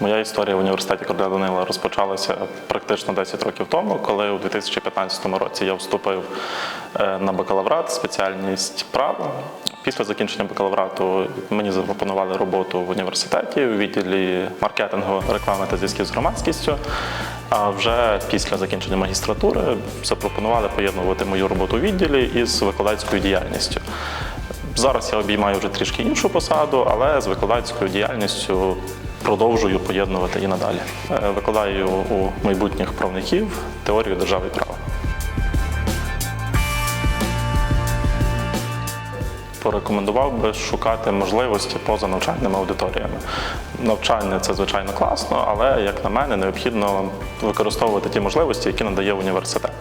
Моя історія в університеті Короля Данила розпочалася практично 10 років тому, коли у 2015 році я вступив е, на бакалаврат, спеціальність право. Після закінчення бакалаврату мені запропонували роботу в університеті у відділі маркетингу, реклами та зв'язків з громадськістю. А вже після закінчення магістратури запропонували поєднувати мою роботу у відділі із викладацькою діяльністю. Зараз я обіймаю вже трішки іншу посаду, але з викладацькою діяльністю продовжую поєднувати і надалі. Е, Викладаю у майбутніх правників теорію держави права. Порекомендував би шукати можливості поза навчальними аудиторіями. Навчання це звичайно класно, але як на мене, необхідно використовувати ті можливості, які надає університет.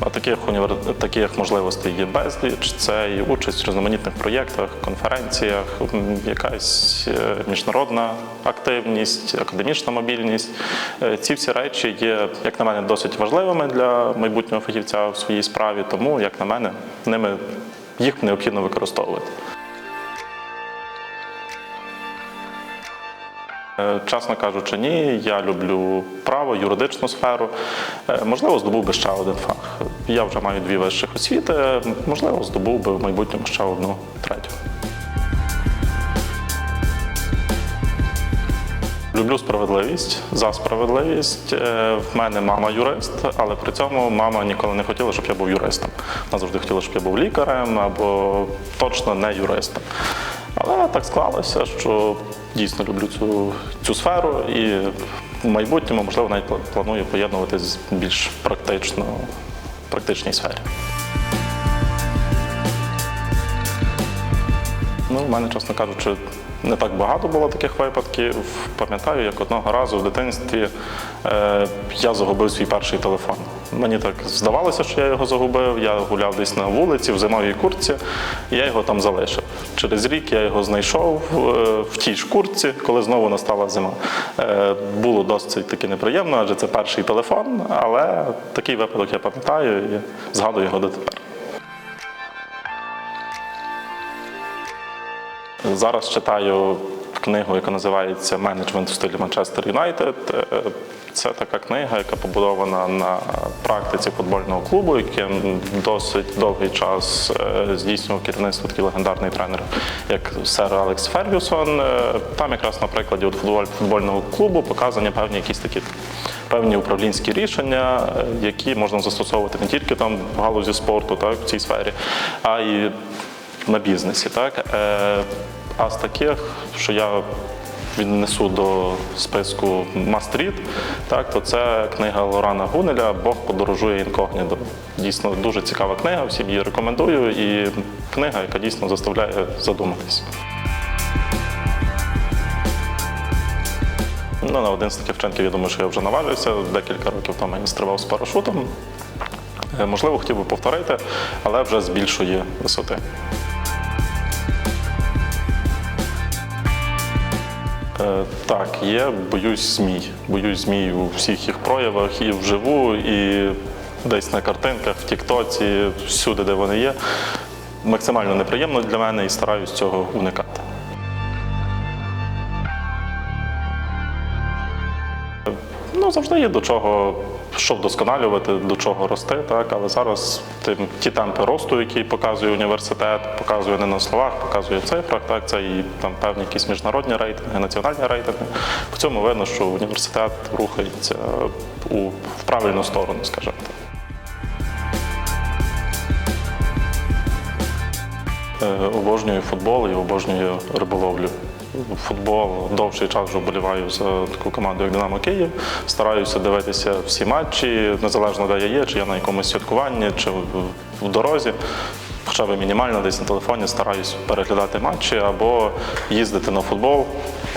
А таких універ... таких можливостей є безліч. Це і участь в різноманітних проєктах, конференціях, якась е, міжнародна активність, академічна мобільність. Е, Ці всі речі є, як на мене, досить важливими для майбутнього фахівця в своїй справі. Тому, як на мене, ними їх необхідно використовувати. Е, Чесно кажучи, ні, я люблю право, юридичну сферу. Е, Можливо, здобув би ще один фах. Я вже маю дві вищих освіти, можливо, здобув би в майбутньому ще одну третю. Люблю справедливість за справедливість. Е, В мене мама юрист, але при цьому мама ніколи не хотіла, щоб я був юристом. Вона завжди хотіла, щоб я був лікарем або точно не юристом. Але так склалося, що дійсно люблю цю, цю сферу і в майбутньому, можливо, навіть планую поєднувати з більш практично, практичній сфері. Ну, в мене, чесно кажучи, не так багато було таких випадків. Пам'ятаю, як одного разу в дитинстві е, я загубив свій перший телефон. Мені так здавалося, що я його загубив. Я гуляв десь на вулиці в зимовій куртці, і я його там залишив. Через рік я його знайшов е, в тій ж куртці, коли знову настала зима. Е, було досить таки неприємно, адже це перший телефон, але такий випадок я пам'ятаю і згадую його дотепер. Зараз читаю книгу, яка називається Менеджмент в стилі Манчестер Юнайтед. Е, Це така книга, яка побудована на практиці футбольного клубу, яким досить довгий час е, здійснював керівництво такий легендарний тренер, як сер Алекс Фергюсон. Е, Там якраз на прикладі от футболь- футбольного клубу показані певні якісь такі певні управлінські рішення, які можна застосовувати не тільки там в галузі спорту, так в цій сфері, а й на бізнесі. Так? Е, а з таких, що я віднесу до списку Мастріт, так, то це книга Лорана Гунеля Бог подорожує інкогніто. Дійсно дуже цікава книга, всім її рекомендую. І книга, яка дійсно заставляє задуматись. Ну, на один з таких вчинків, я думаю, що я вже наважився. Декілька років тому я стрибав з парашутом. Е, Можливо, хотів би повторити, але вже з більшої висоти. Так, є, боюсь змій. Боюсь змій у всіх їх проявах, і вживу, і десь на картинках, в Тіктоці, всюди, де вони є. Максимально неприємно для мене і стараюсь цього уникати. Завжди є до чого, що вдосконалювати, до чого рости, так, але зараз тим, ті темпи росту, які показує університет, показує не на словах, показує цифрах, так, це і там певні якісь міжнародні рейтинги, національні рейтинги. В цьому видно, що університет рухається у, в правильну сторону, скажімо так. Обожнюю футбол і обожнюю риболовлю. Футбол довший час вже вболіваю за таку команду, як Динамо Київ. Стараюся дивитися всі матчі, незалежно де я є, чи я на якомусь святкуванні, чи в дорозі. Хоча б мінімально десь на телефоні стараюсь переглядати матчі або їздити на футбол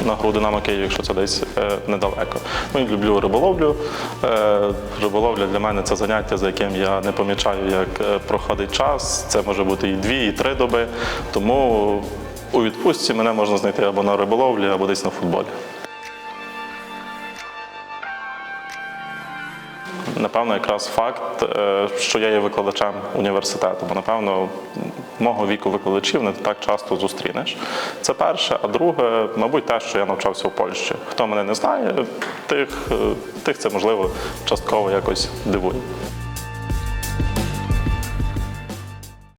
на гру Динамо Київ, якщо це десь е, недалеко. Ну і люблю риболовлю. Е, риболовля для мене це заняття, за яким я не помічаю, як е, проходить час. Це може бути і дві, і три доби. Тому у відпустці мене можна знайти або на риболовлі, або десь на футболі. Напевно, якраз факт, е, що я є викладачем університету, бо напевно мого віку викладачів не так часто зустрінеш. Це перше. А друге, мабуть, те, що я навчався в Польщі. Хто мене не знає, тих, е, тих це можливо частково якось дивує.